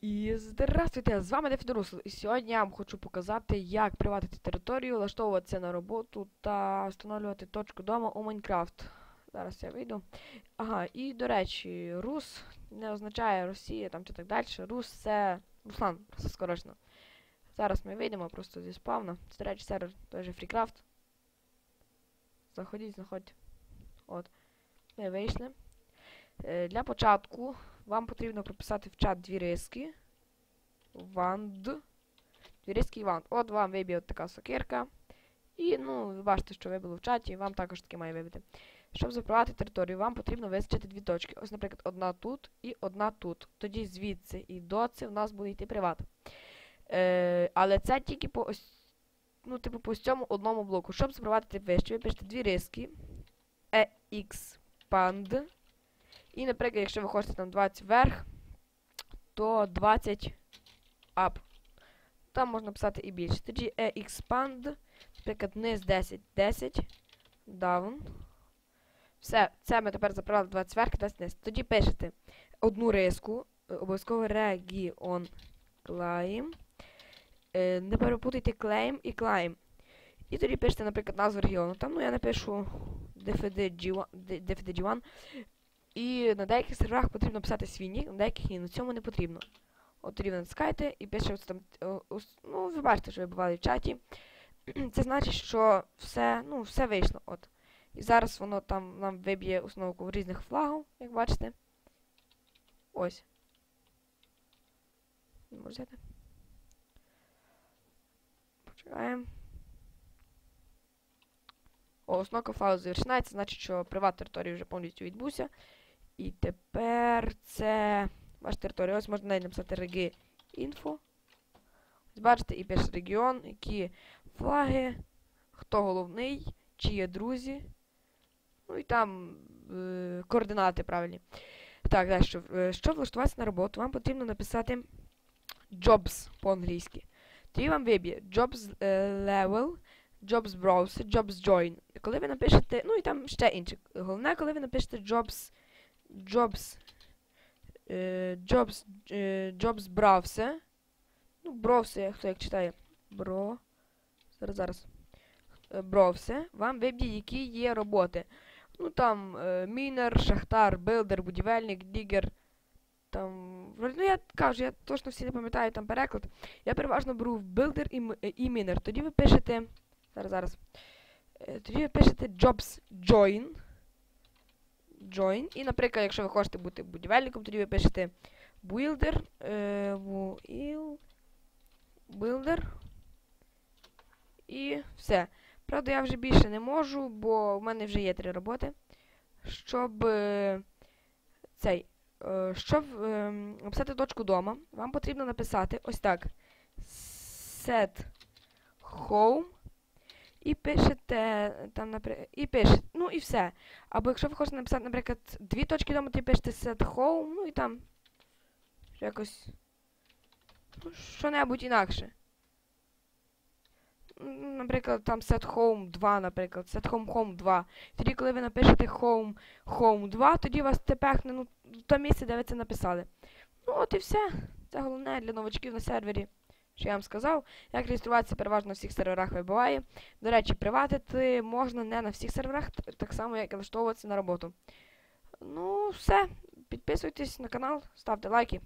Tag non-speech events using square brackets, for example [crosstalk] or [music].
І здравствуйте, з вами Дефідорус. І сьогодні я вам хочу показати, як приватити територію, влаштовуватися на роботу та встановлювати точку дома у Майнкрафт. Зараз я вийду. Ага, і до речі, Рус не означає Росія там чи так далі. Рус це Руслан, просто скорочено. Зараз ми вийдемо просто зі спавна. Це, до речі, сервер той же Фрікрафт. Заходіть, знаходьте. От. Ми вийшли. Е, Для початку вам потрібно прописати в чат дві риски. Ванд. Дві риски і ванд. От вам виб'є от така сокирка. І, ну, ви бачите, що вибило в чаті, вам також таки має вибити. Щоб запровадити територію, вам потрібно визначити дві точки. Ось, наприклад, одна тут і одна тут. Тоді звідси і доці в нас буде йти приват. Е, але це тільки по ось. Ну, типу, по цьому одному блоку. Щоб запровадити вище, ви пишете дві риски. expand. І, наприклад, якщо ви хочете там 20 вверх, то 20 up. Там можна писати і більше. Тоді e expand, наприклад, низ 10, 10, down. Все, це ми тепер запровадили 20 вверх, 10 низ. Тоді пишете одну риску, е, обов'язково region climb. Е, не перепутайте claim і climb. І тоді пишете, наприклад, назву регіону. Там, ну, я напишу DFDG1, DFDG1. І на деяких серверах потрібно писати свій нік, на деяких ні, на цьому не потрібно. От ви натискаєте і пише ось там. о, ос- ну, ви бачите, що ви бували в чаті. [clears throat] Це значить, що все, ну, все вийшло. От. І зараз воно там нам виб'є установку різних флагів, як бачите. Ось. Взяти. Почекаємо. О, установка файлу завершена, це значить, що приват території вже повністю відбувся. І тепер це ваша територія. Ось можна навіть написати реги інфо. Ось бачите, і пише регіон, які флаги, хто головний, чи є друзі. Ну і там е, координати правильні. Так, далі. що, е, Щоб влаштуватися на роботу, вам потрібно написати jobs по-англійськи. Тоді вам виб'є jobs е, level, jobs browser, jobs join. Коли ви напишете, ну і там ще інше. Головне, коли ви напишете jobs jobs е, jobs е, jobs browser. Ну, browser, хто як читає. Бро. Зараз, зараз. Е, Browser. Вам виб'є, які є роботи. Ну там мінер, шахтар, билдер, будівельник, дігер. Там. Ну я кажу, я точно всі не пам'ятаю там переклад. Я переважно беру билдер і, і мінер. Тоді ви пишете. Зараз, зараз. Тоді ви пишете jobs join. Join. І, наприклад, якщо ви хочете бути будівельником, тоді ви пишете builder. Е, builder. І все. Правда, я вже більше не можу, бо в мене вже є три роботи. Щоб е, цей. е, щоб написати точку дома, вам потрібно написати ось так. Set home. І пишете там, наприклад, і пишете, ну і все. Або якщо ви хочете написати, наприклад, дві точки дому, то пишете set home, ну і там якось що-небудь інакше. Наприклад, там set home 2, наприклад, set home home 2. Тоді, коли ви напишете home home 2, тоді вас тепехне ну, в те місце, де ви це написали. Ну от і все. Це головне для новачків на сервері. Що я вам сказав, як реєструватися переважно на всіх серверах вибуває. До речі, приватити можна не на всіх серверах, так само, як і влаштовуватися на роботу. Ну, все. Підписуйтесь на канал, ставте лайки.